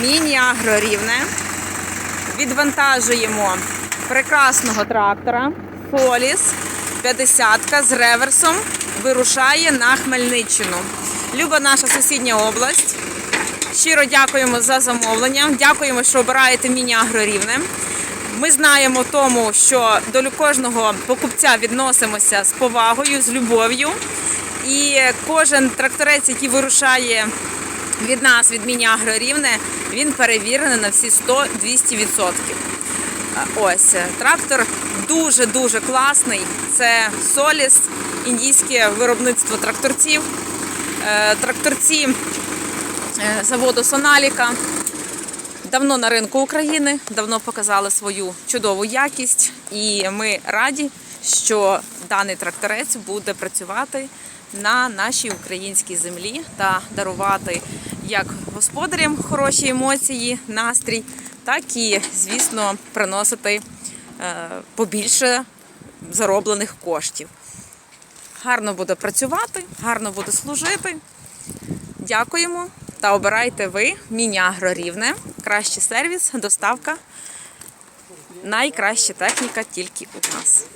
Міні-агро рівне. Відвантажуємо прекрасного трактора Поліс 50 з реверсом. Вирушає на Хмельниччину. Люба наша сусідня область. Щиро дякуємо за замовлення. Дякуємо, що обираєте міні-агро рівне. Ми знаємо тому, що до кожного покупця відносимося з повагою, з любов'ю. І кожен тракторець, який вирушає від нас, від міні-агро рівне, він перевірений на всі 100-200%. Ось трактор дуже-дуже класний. Це Соліс, індійське виробництво тракторців. Е, Тракторці е, заводу Соналіка. Давно на ринку України, давно показали свою чудову якість, і ми раді, що даний тракторець буде працювати на нашій українській землі та дарувати як господарям хороші емоції, настрій, так і, звісно, приносити е, побільше зароблених коштів. Гарно буде працювати, гарно буде служити. Дякуємо та обирайте ви Міні-Агро Рівне. Кращий сервіс, доставка. Найкраща техніка тільки у нас.